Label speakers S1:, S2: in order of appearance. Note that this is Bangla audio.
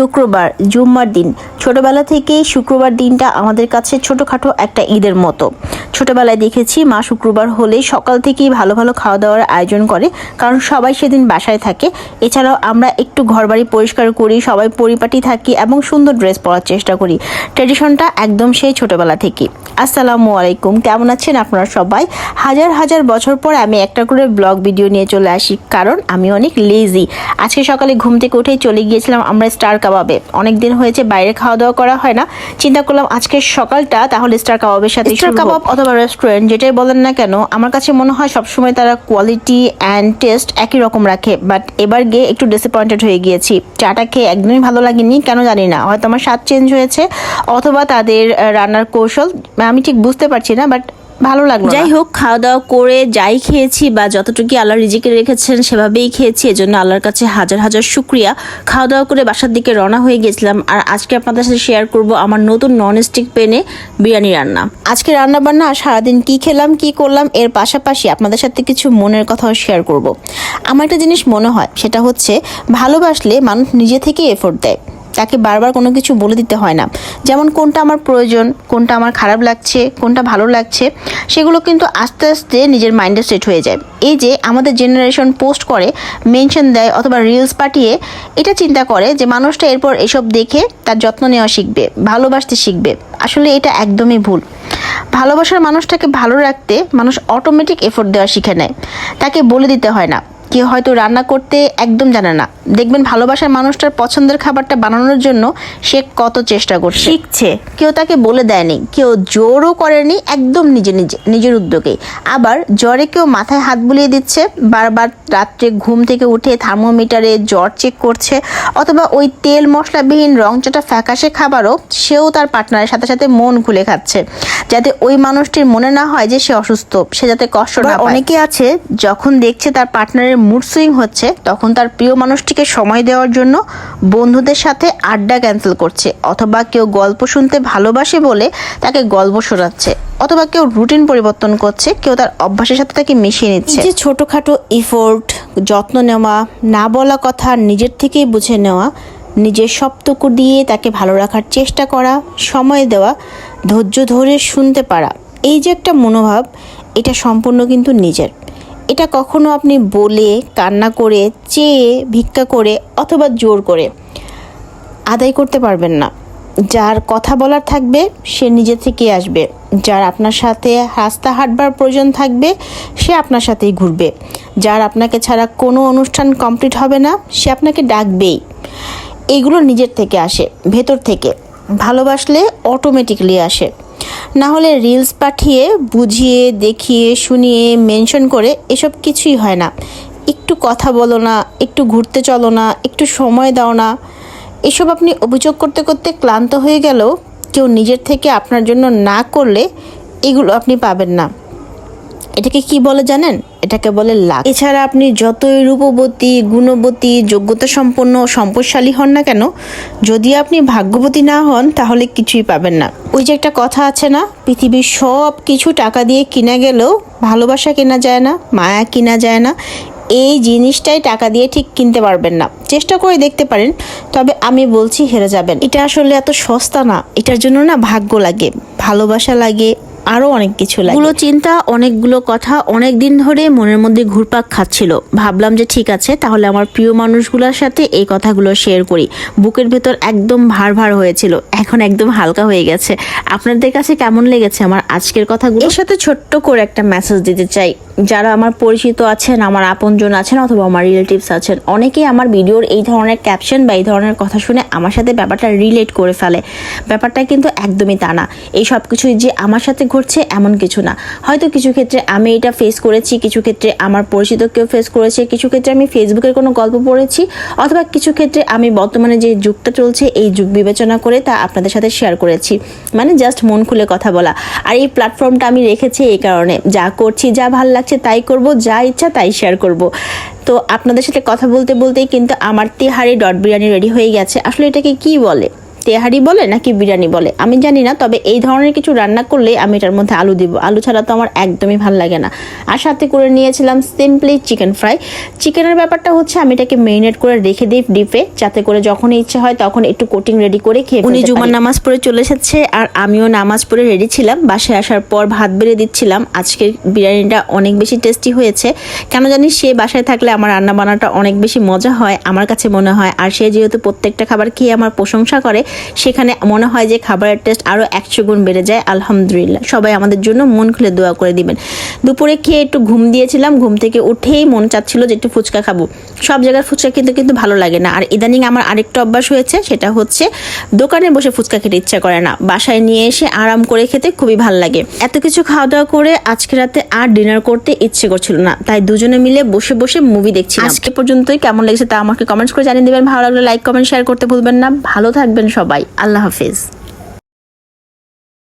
S1: শুক্রবার জুম্মার দিন। ছোটবেলা থেকেই শুক্রবার দিনটা আমাদের কাছে ছোটোখাটো একটা ঈদের মতো। ছোটবেলায় দেখেছি মা শুক্রবার হলে সকাল থেকেই ভালো ভালো খাওয়া দাওয়ার আয়োজন করে, কারণ সবাই সেদিন বাসায় থাকে। এছাড়াও আমরা একটু ঘরবাড়ি পরিষ্কার করি, সবাই পরিপাটি থাকি এবং সুন্দর ড্রেস পরার চেষ্টা করি। ট্রেডিশনটা একদম সেই ছোটবেলা থেকে আসসালামু আলাইকুম, কেমন আছেন আপনারা সবাই? হাজার হাজার বছর পর আমি একটা করে ব্লগ ভিডিও নিয়ে চলে আসি, কারণ আমি অনেক লেজি আজকে সকালে ঘুম থেকে উঠেই চলে গিয়েছিলাম আমরা স্টার কাবাবে। অনেক দিন হয়েছে বাইরে খাওয়া দাওয়া করা হয় না। চিন্তা করলাম আজকের সকালটা তাহলে স্টার কাবাবের সাথে স্টার কাবাব অথবা রেস্টুরেন্ট যেটাই বলেন না কেন আমার কাছে মনে হয় সবসময় তারা কোয়ালিটি অ্যান্ড টেস্ট একই রকম রাখে। বাট এবার গিয়ে একটু ডিসঅ্যাপয়েন্টেড হয়ে গিয়েছি। চাটা খেয়ে একদমই ভালো লাগেনি কেন জানি না। হয়তো আমার স্বাদ চেঞ্জ হয়েছে অথবা তাদের রান্নার কৌশল আমি ঠিক বুঝতে পারছি না বাট ভালো লাগল যাই হোক খাওয়া দাওয়া করে যাই খেয়েছি বা যতটুকু আল্লাহ রিজিকে রেখেছেন সেভাবেই খেয়েছি এজন্য আল্লাহর কাছে হাজার হাজার শুক্রিয়া। খাওয়া দাওয়া করে বাসার দিকে রওনা হয়ে গেছিলাম আর আজকে আপনাদের সাথে শেয়ার করব আমার নতুন নন স্টিক পেনে বিরিয়ানি রান্না। আজকে রান্না বান্না সারাদিন কি খেলাম কি করলাম এর পাশাপাশি আপনাদের সাথে কিছু মনের কথাও শেয়ার করব। আমার একটা জিনিস মনে হয় সেটা হচ্ছে ভালোবাসলে মানুষ নিজে থেকে এফোর্ট দেয়। তাকে বারবার কোনো কিছু বলে দিতে হয় না। যেমন কোনটা আমার প্রয়োজন, কোনটা আমার খারাপ লাগছে, কোনটা ভালো লাগছে, সেগুলো কিন্তু আস্তে আস্তে নিজের মাইন্ডে সেট হয়ে যায়। এই যে আমাদের জেনারেশন পোস্ট করে মেনশন দেয় অথবা রিলস পাঠিয়ে, এটা চিন্তা করে যে মানুষটা এরপর এসব দেখে তার যত্ন নেওয়া শিখবে, ভালোবাসতে শিখবে। আসলে এটা একদমই ভুল। ভালোবাসার মানুষটাকে ভালো রাখতে মানুষ অটোমেটিক এফোর্ট দেওয়া শিখে নেয়। তাকে বলে দিতে হয় না। কেউ হয়তো রান্না করতে একদম জানে না। দেখবেন ভালোবাসার মানুষটার পছন্দের খাবারটা বানানোর জন্য সে কত চেষ্টা করছে। শিখছে। কেউ তাকে বলে দেয়নি কেউ জোরও করেনি একদম নিজে নিজে নিজের উদ্যোগে আবার জ্বরে কেউ মাথায় হাত বুলিয়ে দিচ্ছে বারবার রাত্রে ঘুম থেকে উঠে থার্মোমিটারে জ্বর চেক করছে অথবা ওই তেল মশলাবিহীন রংচাটা ফ্যাকাশে খাবারও সেও তার পার্টনারের সাথে সাথে মন খুলে খাচ্ছে যাতে ওই মানুষটির মনে না হয় যে সে অসুস্থ সে যাতে কষ্ট না অনেকে আছে যখন দেখছে তার পার্টনারের মুড সুইং হচ্ছে তখন তার প্রিয় মানুষটিকে সময় দেওয়ার জন্য বন্ধুদের সাথে আড্ডা ক্যান্সেল করছে অথবা কেউ গল্প শুনতে ভালোবাসে বলে তাকে গল্প শোনাচ্ছে অথবা কেউ রুটিন পরিবর্তন করছে কেউ তার অভ্যাসের সাথে তাকে মিশিয়ে নিচ্ছে। যে ছোটোখাটো ইফোর্ট যত্ন নেওয়া না বলা কথা নিজের থেকেই বুঝে নেওয়া নিজের সবটুকু দিয়ে তাকে ভালো রাখার চেষ্টা করা সময় দেওয়া ধৈর্য ধরে শুনতে পারা এই যে একটা মনোভাব এটা সম্পূর্ণ কিন্তু নিজের। এটা কখনো আপনি বলে, কান্না করে, চেয়ে, ভিক্ষা করে অথবা জোর করে আদায় করতে পারবেন না। যার কথা বলার থাকবে, সে নিজে থেকে আসবে। যার আপনার সাথে রাস্তা হাঁটবার প্রয়োজন থাকবে, সে আপনার সাথেই ঘুরবে। যার আপনাকে ছাড়া কোনো অনুষ্ঠান কমপ্লিট হবে না, সে আপনাকে ডাকবেই। এগুলো নিজের থেকে আসে, ভেতর থেকে। ভালোবাসলে অটোমেটিকলি আসে। না হলে রিলস পাঠিয়ে, বুঝিয়ে, দেখিয়ে, শুনিয়ে মেনশন করে এসব কিছুই হয় না। একটু কথা বলো না, একটু ঘুরতে চলো না, একটু সময় দাও না। এসব আপনি অভিযোগ করতে করতে ক্লান্ত হয়ে গেলেও কেউ নিজের থেকে আপনার জন্য না করলে এগুলো আপনি পাবেন না। এটাকে কি বলে জানেন? এটাকে বলে লাভ এছাড়া আপনি যতই রূপবতী, গুণবতী যোগ্যতা সম্পন্ন সম্পদশালী হন না কেন, যদি আপনি ভাগ্যবতী না হন, তাহলে কিছুই পাবেন না। ওই যে একটা কথা আছে না, পৃথিবীর সব কিছু টাকা দিয়ে কিনা গেলেও ভালোবাসা কেনা যায় না, মায়া কিনা যায় না, এই জিনিসটাই টাকা দিয়ে ঠিক কিনতে পারবেন না। চেষ্টা করে দেখতে পারেন, তবে আমি বলছি হেরে যাবেন। এটা আসলে এত সস্তা না, এটার জন্য না ভাগ্য লাগে, ভালোবাসা লাগে আরও অনেক কিছু লাগে। গুলো চিন্তা অনেকগুলো কথা অনেক দিন ধরে মনের মধ্যে ঘুরপাক খাচ্ছিল। ভাবলাম যে ঠিক আছে তাহলে আমার প্রিয় মানুষগুলোর সাথে এই কথাগুলো শেয়ার করি। বুকের ভেতর একদম ভার ভার হয়েছিল এখন একদম হালকা হয়ে গেছে। আপনাদের কাছে কেমন লেগেছে আমার আজকের কথাগুলো? এর সাথে ছোট্ট করে একটা মেসেজ দিতে চাই। যারা আমার পরিচিত আছেন আমার আপনজন আছেন অথবা আমার রিলেটিভস আছেন অনেকেই আমার ভিডিওর এই ধরনের ক্যাপশন বা এই ধরনের কথা শুনে আমার সাথে ব্যাপারটা রিলেট করে ফেলে। ব্যাপারটা কিন্তু একদমই তা না। এই সব কিছুই যে আমার সাথে ঘটছে এমন কিছু না। হয়তো কিছু ক্ষেত্রে আমি এটা ফেস করেছি, কিছু ক্ষেত্রে আমার পরিচিত কেউ ফেস করেছে, কিছু ক্ষেত্রে আমি ফেসবুকের কোনো গল্প পড়েছি, অথবা কিছু ক্ষেত্রে আমি বর্তমানে যে যুগটা চলছে, এই যুগ বিবেচনা করে তা আপনাদের সাথে শেয়ার করেছি। মানে জাস্ট মন খুলে কথা বলা। আর এই প্ল্যাটফর্মটা আমি রেখেছি এই কারণে। যা করছি, যা ভালো লাগছে তাই করব, যা ইচ্ছা তাই শেয়ার করব। তো আপনাদের সাথে কথা বলতে বলতেই কিন্তু আমার তেহারি ডট বিরিয়ানি রেডি হয়ে গেছে। আসলে এটাকে কি বলে? তেহারি বলে নাকি বিরিয়ানি বলে? আমি জানি না তবে এই ধরনের কিছু রান্না করলে আমি এটার মধ্যে আলু দিব। আলু ছাড়া তো আমার একদমই ভালো লাগে না। আর সাথে করে নিয়েছিলাম সিম্পলি চিকেন ফ্রাই চিকেনের ব্যাপারটা হচ্ছে আমি এটাকে মেরিনেট করে রেখে দিই ডিপে যাতে করে যখন ইচ্ছে হয় তখন একটু কোটিং রেডি করে খেয়ে উনি জুমার নামাজ পড়ে চলে এসেছে আর আমিও নামাজ পড়ে রেডি ছিলাম। বাসায় আসার পর ভাত বেড়ে দিচ্ছিলাম। আজকের বিরিয়ানিটা অনেক বেশি টেস্টি হয়েছে। কেন জানি সে বাসায় থাকলে আমার রান্না বান্নাটা অনেক বেশি মজা হয় আমার কাছে মনে হয়। আর সে যেহেতু প্রত্যেকটা খাবার খেয়ে আমার প্রশংসা করে সেখানে মনে হয় যে খাবারের টেস্ট আরও একশো গুণ বেড়ে যায়, আলহামদুলিল্লাহ। সবাই আমাদের জন্য মন খুলে দোয়া করে দিবেন। দুপুরে খেয়ে একটু ঘুম দিয়েছিলাম, ঘুম থেকে উঠেই মন চাচ্ছিল যে একটু ফুচকা খাব। সব জায়গার ফুচকা কিন্তু কিন্তু ভালো লাগে না। আর ইদানিং আমার আরেকটা অভ্যাস হয়েছে, সেটা হচ্ছে দোকানে বসে ফুচকা খেতে ইচ্ছা করে না। বাসায় নিয়ে এসে আরাম করে খেতে খুবই ভালো লাগে। এত কিছু খাওয়া দাওয়া করে আজকে রাতে আর ডিনার করতে ইচ্ছে করছিল না। তাই দুজনে মিলে বসে বসে মুভি দেখছি আজকে পর্যন্তই কেমন লেগেছে তা আমাকে কমেন্টস করে জানিয়ে দিবেন। ভালো লাগলে লাইক কমেন্ট শেয়ার করতে ভুলবেন না। ভালো থাকবেন সবাই। আল্লাহ হাফিজ।